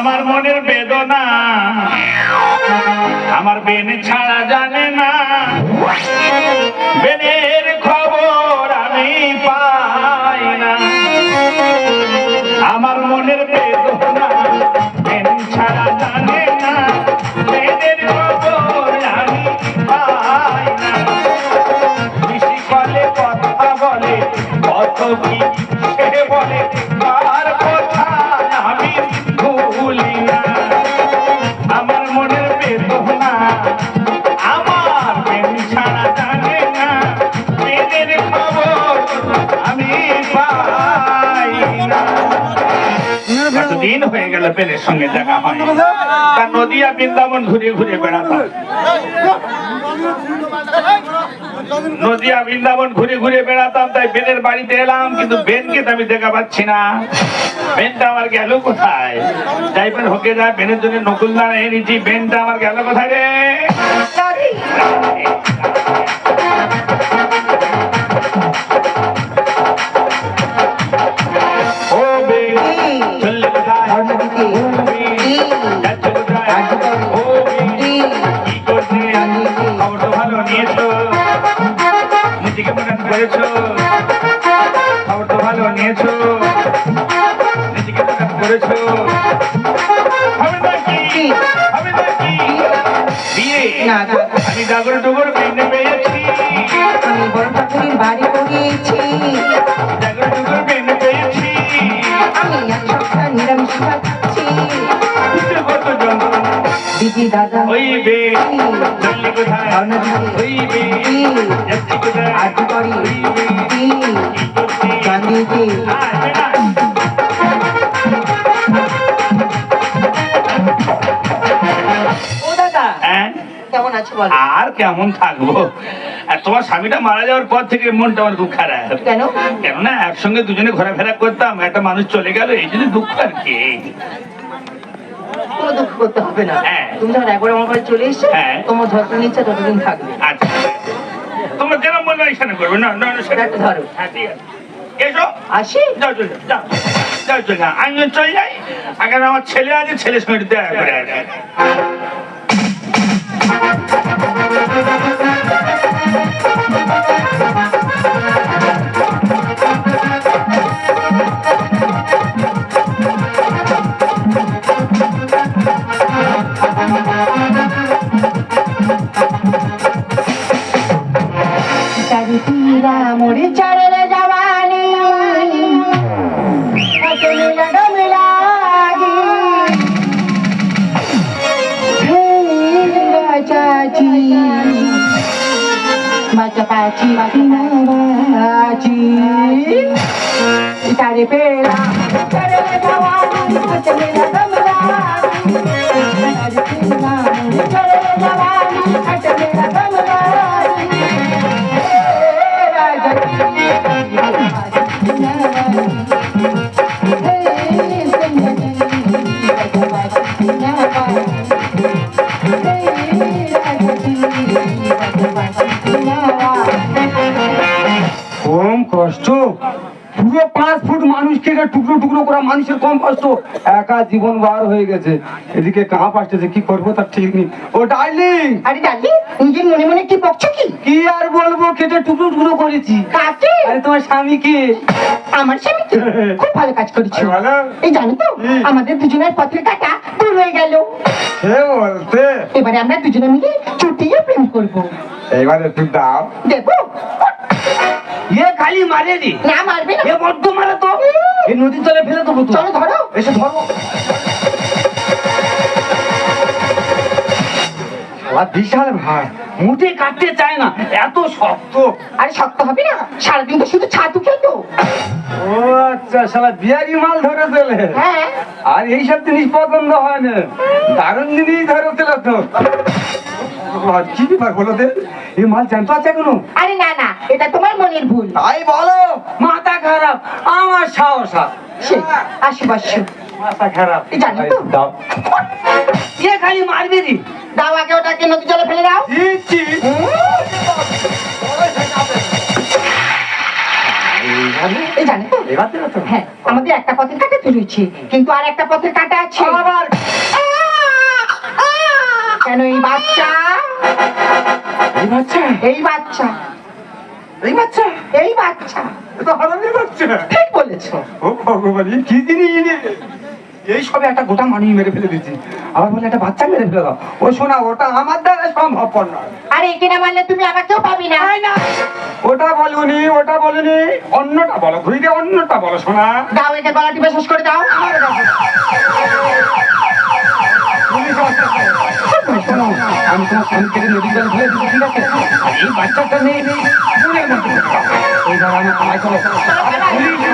আমার মনের বেদনা। আমার বেন ছাড়া জানে না। বেনের খবর আমি পাই না। আমার মনের বেদনা বেন ছাড়া জানে না। বেনের খবর আমি কথা বলে কত কি বলে হয়ে পেলের সঙ্গে দেখা হয় তার নদিয়া বৃন্দাবন ঘুরে ঘুরে বেড়াতাম নদিয়া বৃন্দাবন ঘুরে ঘুরে বেড়াতাম তাই বেনের বাড়িতে এলাম কিন্তু বেনকে তো আমি দেখা পাচ্ছি না বেনটা আমার গেল কোথায় ড্রাইভার হকে যায় বেনের জন্য নকুল দাঁড়া এনেছি বেনটা আমার গেল কোথায় রে করেছ? খবর তো ভালো নিয়েছো। নিজেকে প্রকাশ করেছ। বিয়ে। আমি ডাগর ডুগর কিনে পেয়েছি? আমি বড় ঠাকুরের বাড়ি করিয়েছি দিদি দাদা ওই বে কোথায় ওই কোথায় আরতি করি ওই বে কি কি করছি? গান্ধীজি আয়, বেটা। ও দাদা হ্যাঁ? কেমন আছো বলো? আর কেমন থাকব? আর তোমার স্বামীটা মারা যাওয়ার পর থেকে মনটা আমার খুব খারাপ। কেন? কেননা একসঙ্গে দুজনে ঘোরাফেরা করতাম একটা মানুষ চলে গেল এই জন্য দুঃখ আর কি? কোনো দুঃখ করতে হবে না। হ্যাঁ। তুমি যখন একবার আমার বাড়ি চলে এসছো হ্যাঁ। তোমার যত্ন নিচ্ছে ততদিন থাকবে। আচ্ছা। তোমরা যেরকম বলবে এখানে করবে। না না না সেটা ধরো। হ্যাঁ ঠিক আছে। এসো। আসি? যাও চলে যাও। যাও চলে আমিও চলে যাই। আগে আমার ছেলে আছে ছেলের সঙ্গে দেখা করে চাচি বাচ্চা পাচি বাচি চারি পেড়া পুরো পাঁচ ফুট মানুষকে এটা টুকরো টুকরো করা মানুষের কম কষ্ট একা জীবন বার হয়ে গেছে। এদিকে কাঁপ আসতেছে কি করব তার ঠিক নেই। ও ডার্লিং! আরে ডালি নিজের মনে মনে কি বকছো কি? কি আর বলব কেটে টুকরো টুকরো করেছি। কাকে? আরে তোমার স্বামীকে আমার স্বামী কি? খুব ভালো কাজ করেছ। ভালো? এই জানো তো আমাদের দুজনের পথের কাটা দূর হয়ে গেল। সে বলতে। এবারে আমরা দুজনে মিলে চুটিয়ে প্রেম করব। এবার একটু দাও। দেবো? এ খালি মারে রে না মারবে না। এ বড্ড মারে তো। এই নদীর তলে ফেলে দেবো তো। চলো ধরো। এসে ধরো। শালা বিশাল মুটে কাটতে চায় না। এত শক্ত। আরে শক্ত হবে না। সারাদিন তো শুধু ছাতু খেতো ও আচ্ছা শালা বিয়ারি মাল ধরে চলে হ্যাঁ। আর এইসব জিনিস পছন্দ হয় না। দারুণ জিনিস ধরে চলে তো। কি ব্যাপার এই মাল আছে কোনো আরে না না এটা তোমার মনের ভুল। তাই বলো। মাথা খারাপ আমার সাহস মাথা খারাপ। জানি তো। দাও। এ খালি মারবে দাও আগে ওটাকে নদী জলে ফেলে দাও। তো? হ্যাঁ আমাদের একটা পথের কাটা তুলেছে কিন্তু আর একটা পথের কাটা আছে। আবার। কেন এই বাচ্চা? এই বাচ্চা? এই বাচ্চা। এই বাচ্চা? এই বাচ্চা। তো হারামির বাচ্চা। ঠিক বলেছ। ও ভগবান কি জিনিস? এই সবে একটা গোটা মানুষ মেরে ফেলে দিচ্ছি আবার বলে একটা বাচ্চা মেরে ফেলে দাও। ও শোনা ওটা আমার দ্বারা সম্ভবপর নয়। আরে একে না মারলে তুমি আমাকেও পাবি না। ওটা বলুনি ওটা বলুনি। অন্যটা বলো ঘুরি অন্যটা বলো শোনা। দাও একে গলা টিপে শেষ করে দাও। আমি তোমার স্বামীকে মেডিকেল ফেলে দিচ্ছি ঠিক আছে এই বাচ্চাটা নেই নেই পুনের মধ্যে ফেলে দাও।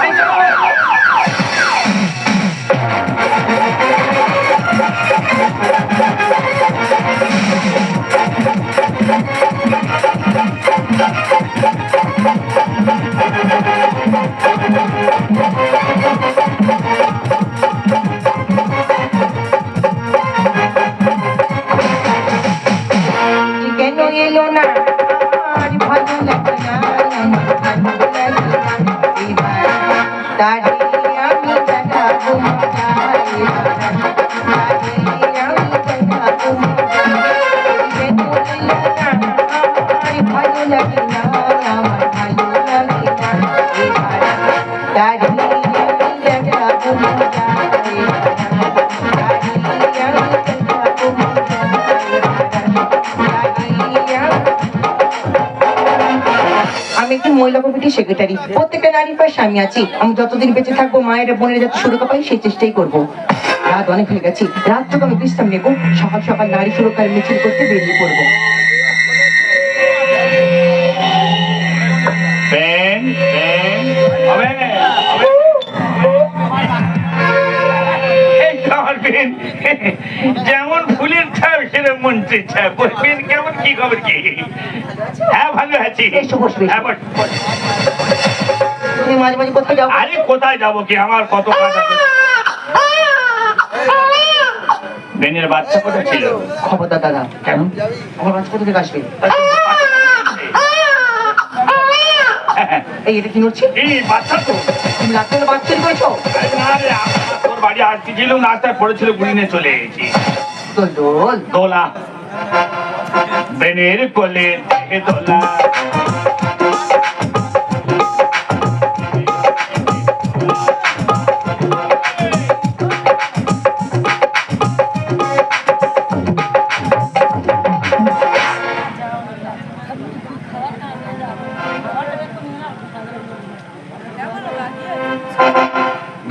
এই সেক্রেটারি প্রত্যেকটা নারীর পাশে আমি আছি। আমি যতদিন বেঁচে থাকব মায়ের বোনের যাতে সুরক্ষা পাই সেই চেষ্টাই করব। রাত অনেক হয়ে গেছে। রাতটুকু আমি বিশ্রাম নেব। সকাল সকাল নারী সুরক্ষার মিছিল করতে বেরিয়ে পড়ব। যেমন ফুলের ছাপ সেরকম মন্ত্রীর ছাপ। কেমন? কি খবর কি? হ্যাঁ ভালো আছি। হ্যাঁ। তুমি মাঝে মাঝে কোথায় যাও? আরে কোথায় যাব কি? আমার কত কাজ আছে। বেনের বাচ্চা কোথায় ছিল? খবরদার দাদা কেন আমার বাচ্চা কোথা থেকে আসবে? এই এটা কি নড়ছে? এই বাচ্চা তো। তুমি রাত্রে বাচ্চা করেছ আরে না রে, তোর বাড়ি রাস্তায় পড়েছিল গুলি নিয়ে চলে এসেছি দোল বেনের কোলে দোলা।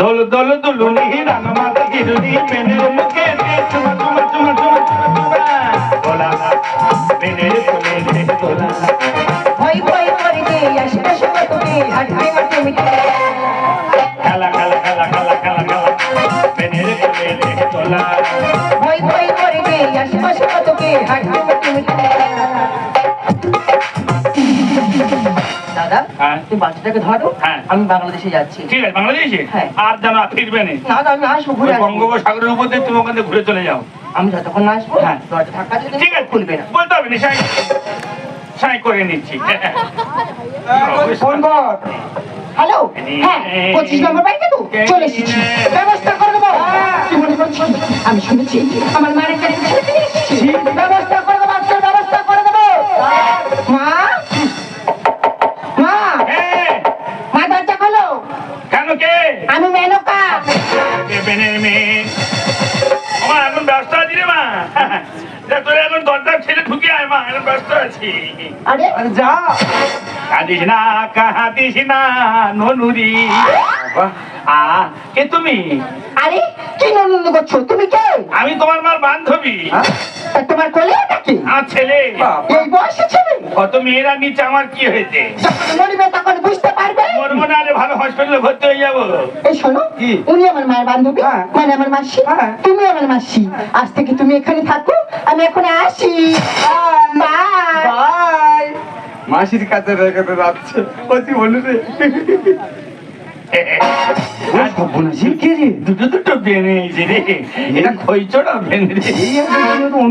দোল দোল দুলুনি রানা মাতা গিরুনি মেনের মুখে দে চুমা চুমা চুমা চুমা দোলা মেনের কোলে রে দোলা ভয় ভয় করে গে আশেপাশে কত গে হাঁটতে হাঁটতে মিটে খেলা খেলা খেলা খেলা খেলা খেলা। মেনের কোলে রে দোলা ভয় ভয় করে গে আশেপাশে কত গে হ্যাঁ। তুমি বাচ্চাটাকে ধরো হ্যাঁ। আমি বাংলাদেশে যাচ্ছি। ঠিক আছে বাংলাদেশে? হ্যাঁ। আর যেন ফিরবে না। না আমি আসব ঘুরে বঙ্গোপসাগরের উপর দিয়ে তুমি ওখান থেকে ঘুরে চলে যাও। আমি যতক্ষণ না আসব হ্যাঁ। দরজা ধাক্কা দিয়ে ঠিক আছে। খুলবে না। বলতে হবে না সাই। করে নিচ্ছি। ফোন কর হ্যালো? হ্যাঁ পঁচিশ নম্বর বাড়িতে তো চলে এসেছি। ব্যবস্থা করে দেবো। কি মনে করছ আমি শুনেছি আমার মায়ের কাছে ব্যবস্থা করে দেবো ব্যবস্থা করে দেবো। মা কে আমি মেনকা মেয়ে আমার এখন ব্যস্ত আছি রে মা। তোর এখন দরজা ছেড়ে ঢুকে আয় মা এখন ব্যস্ত আছি। আরে। আরে যা। কাঁদিস না কাঁদিস না ননুরি। আ কে তুমি? আরে কি নন্দ করছ? তুমি কে? আমি তোমার মার বান্ধবী। হ্যাঁ? তোমার কোলে নাকি আমার ছেলে। এই বয়সে ছেলে? কত মেয়েরা নিচে আমার কি হয়েছে? মরিবে তখন বুঝতে পারবে? মোর মনে আরে ভালো হসপিটালে ভর্তি হয়ে যাব। এই শোনো উনি আমার মায়ের বান্ধবী হ্যাঁ। মানে আমার মাসি হ্যাঁ। তুমি আমার মাসি। আজ থেকে তুমি এখানে থাকো আমি এখন আসি। বাই। মাসির কাছে রেখে যাচ্ছে। অতি বলু রে দুটো দুটো বেনে এসে রে। এটা বেনে রে।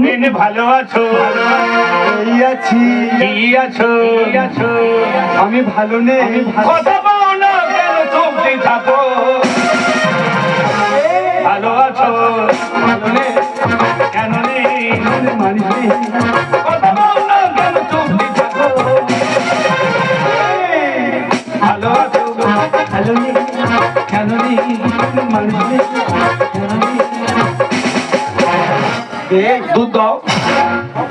বেনে ভালো আছো। এই আছি। আছো আছো। আমি ভালো নেই কথা বলো না তুমি থাকো। দুধ দাও।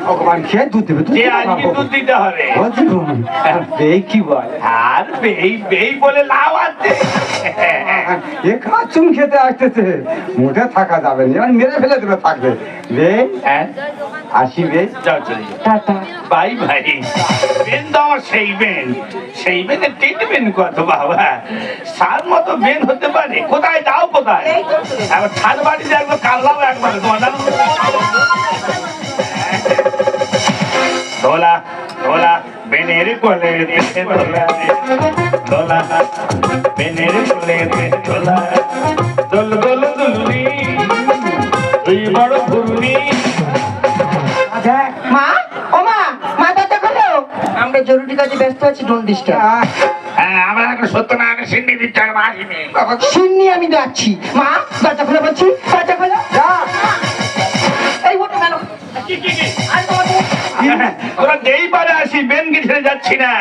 ভগবান খেয়ে দুধ দেবে? যে আজকে দুধ দিতে হবে? বলছি এই কি বল? আর বেই বেই বলে লাভ আছে এ কাচুম খেতে আসতেছে। মোটে থাকা যাবে না এবার মেরে ফেলে দেবে থাকবে। রে হ্যাঁ? আসি রে যাও চলে। টাটা। ভাই বেন সেই বেন। সেই ট্রিটমেন্ট কত বাবা। সার মতো বেন হতে পারে। কোথায়? যাও কোথায়? একবার কাল্লাও একবার তোমার জানো? দোলা দোলা বেনের কোলে দোলা দোলা বেনের কোলে পেটে দোলা দোল দোল দুলুনি তুই বড় ঘুরুনি মা ও মা মা দরজা খোলো। আমরা জরুরি কাজে ব্যস্ত আছি ডোন্ট ডিস্টার্ব হ্যাঁ আমার একটা সত্যনারায়ণ সিন্নি আসিনি। আমি যাচ্ছি মা দরজা খোলো বলছি দরজা খোলো। কেন আর তোমাকে তোরা যেই পারে আসি বেনকে ছেড়ে যাচ্ছি না।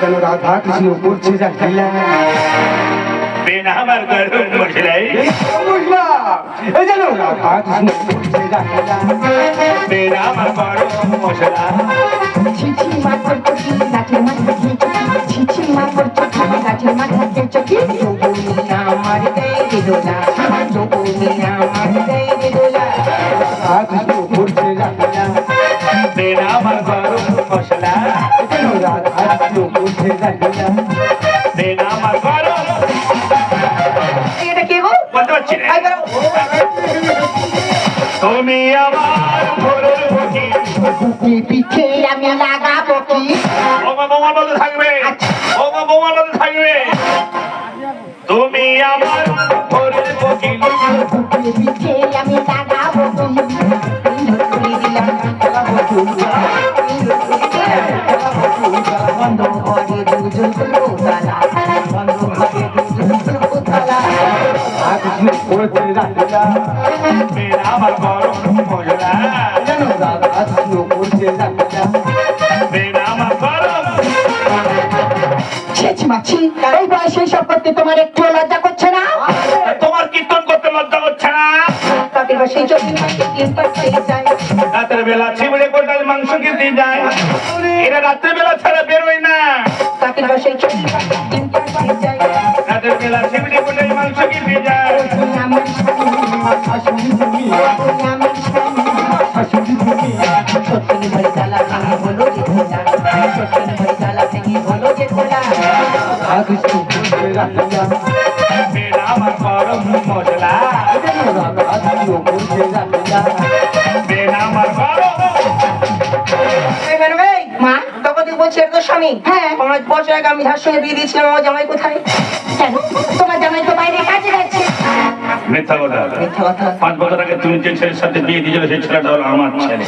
কেন রাধা কৃষ্ণ করছে যা খেলা বেন আমার গরম মশলাই বুঝলাম। এই জানো রাধা কৃষ্ণ করছে যা খেলা বেন আমার গরম মশলা ছিছি মা করছ কি মাথা কি ছিছি মা করছ কি মাথা কেছো আমার দেই দিদোলা এটা কে গো বলতে পারছি না তুমি আমার ভোরের বুকি বুকে পিঠে আমি লাগাবো কি বোমা বোমা বলতে থাকবে বোমা বোমা বলতে থাকবে তুমি আমার ভোরের বুকি বুকে পিঠে আমি লাগাবো এই তোমার একটু লজ্জা করছে না তোমার কীর্তন করতে বেলা ছিবড়ে কোটাল মাংস কিনতে যায়। এরা রাত্রে বেলা ছাড়া বেরোয় না। চব্বিশ মাসে তিন করতে যায়। রাতের বেলা ছিবড়ে কোটাল মাংস কিনতে যায়। আমার স্বামী শাশুড়ি তুমি আমার স্বামী শাশুড়ি তুমি সত্যি ভরে তালা ভেঙে হলো যে খোলা। সত্যি ভরে তালা ভেঙে হলো যে খোলা। রাধা কৃষ্ণ করছে যা আমার গরম মশলা। কেন রাধা কৃষ্ণ করছে যা আমার গরম বলছি এটা স্বামী। হ্যাঁ। পাঁচ বছর আগে আমি যার সঙ্গে বিয়ে দিয়েছিলাম আমার জামাই কোথায়? কেন? তোমার জামাই তো বাইরে কাজে যাচ্ছে মিথ্যা কথা। মিথ্যা কথা। পাঁচ বছর আগে তুমি যে ছেলের সাথে বিয়ে দিয়েছিলে সেই ছেলেটা হলো আমার ছেলে।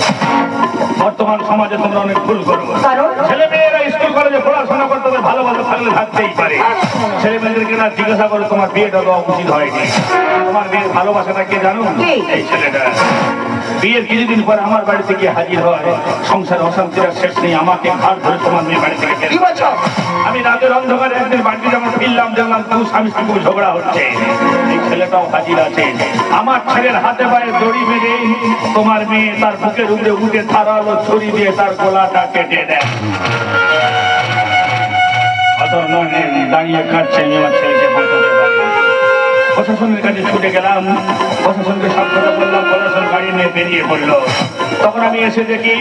বর্তমান সমাজে তোমরা অনেক ভুল করো কারণ? ছেলে মেয়েরা স্কুল কলেজে পড়াশোনা করতে হবে ভালো ভালো থাকলে থাকতেই পারে। ছেলে মেয়েদেরকে না জিজ্ঞাসা করে তোমার বিয়েটা দেওয়া উচিত হয়নি। তোমার বিয়ের ভালোবাসাটা কে জানো কে? এই ছেলেটা। বিয়ের কিছুদিন পরে আমার বাড়িতে গিয়ে হাজির হয়। সংসার অশান্তির শেষ নেই আমাকে ঘাট ধরে তোমার মেয়ে বাড়ি থেকে আমি রাতের অন্ধকারে একদিন বাড়িতে যখন ফিরলাম দেখলাম দু স্বামী স্ত্রী ঝগড়া হচ্ছে। এই ছেলেটাও হাজির আছে। আমার ছেলের হাতে পায়ে দড়ি মেরে তোমার মেয়ে তার বুকের উপরে উঠে ধারালো ছুরি দিয়ে তার গলাটা কেটে দেয়। দাঁড়িয়ে কাটছে আমি আমার পারি প্রশাসনের কাছে ছুটে গেলাম। প্রশাসনকে সব কথা বললাম প্রশাসন গাড়ি নিয়ে বেরিয়ে পড়ল। তখন আমি এসে দেখি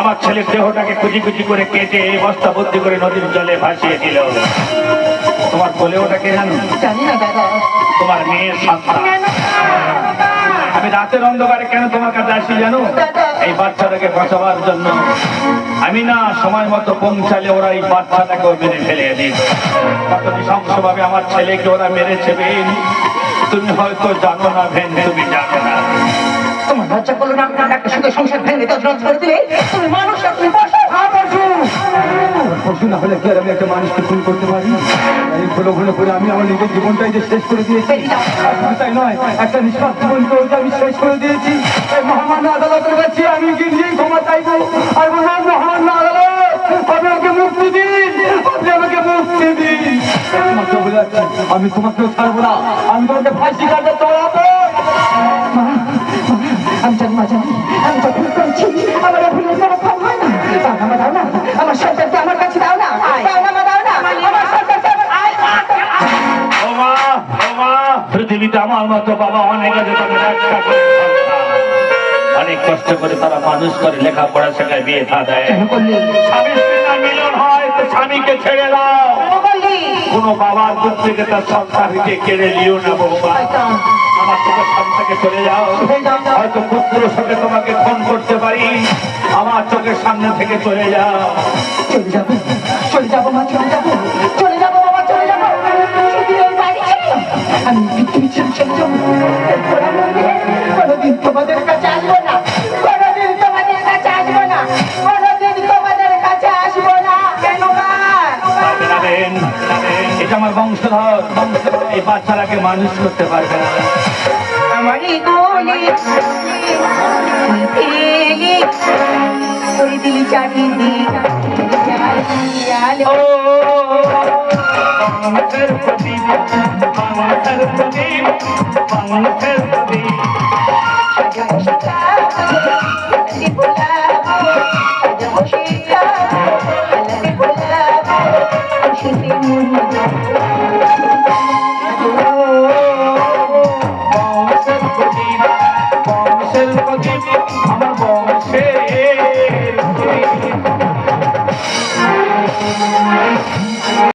আমার ছেলের দেহটাকে কুচি কুচি করে কেটে বস্তা ভর্তি করে নদীর জলে ভাসিয়ে দিল। তোমার বলে ওটাকে জানো? জানি না দাদা। তোমার মেয়ের সন্তান আমি রাতের অন্ধকারে কেন তোমার কাছে আসি জানো? এই বাচ্চাটাকে বাঁচাবার জন্য আমি না সময় মতো পৌঁছালে ওরা এই বাচ্চাটাকেও মেরে ফেলে দিই নৃশংসভাবে আমার ছেলেকে ওরা মেরেছে তুমি হয়তো জানো না ভেন তুমি জানো না। তোমার লজ্জা করল না একটা সুখে সংসার ভেঙে তো রদ করে দিলে তুমি মানুষ তুমি পশু হ্যাঁ, পশু পশু না হলে কি আর আমি একটা মানুষকে খুন করতে পারি? এই ভুলো ভুলো করে আমি আমার নিজের জীবনটাই যে শেষ করে দিয়েছি। বেরিয়ে যাও। আর শুধু তাই নয় একটা নিষ্পাপ জীবনকেও যে আমি শেষ করে দিয়েছি। এই মহামান্য আদালতের কাছে আমি গিয়ে ক্ষমা চাইব আর বললাম মহামান্য আদালত আপনি আমাকে মুক্তি দিন আপনি আমাকে মুক্তি দিন। তোমাকে আমি তোমাকেও ছাড়বো না। আমি তোমাকে ফাঁসি কাটে চড়াবো আমি জানি মা জানি আমি তো ভুল করেছি আমার ভুলের কোনো ফল হয় না। দাও না দাও না আমার সন্তানকে আমার কাছে দাও না দাও দাও আমার সন্তানকে পৃথিবীতে আমার মতো বাবা অনেক আছে তাদের একটা করে অনেক কষ্ট করে তারা মানুষ করে লেখাপড়া শেখায় বিয়ে থা দেয়। মিলন হয় তো স্বামীকে ছেড়ে দাও। কোনো বাবার দুধ থেকে তার সন্তানকে কেড়ে নিও না বৌমা। আমার সামনে থেকে চলে যাও। হয়তো পুত্র সাথে তোমাকে ফোন করতে পারি। আমার চোখের সামনে থেকে চলে যাও। চলে যাব চলে যাব মা চলে যাব চলে যাব বাবা চলে যাব। শুধু এই বাড়ি ছেড়ে আমি পৃথিবী ছেড়ে চলে যাব কোনোদিন তোমাদের কাছে আসব না কোনোদিন তোমাদের কাছে আসব না কোনোদিন তোমাদের কাছে আসব না। কেন মা? পারবে না বেন। এটা আমার বংশধর। এই বাচ্চারাকে মানুষ করতে পারবে না। আমারই গলি। ফেলি করে দিলি চারিদিক ও বাংলার প্রদীপ বাংলার প্রদীপ বাংলার প্রদীপ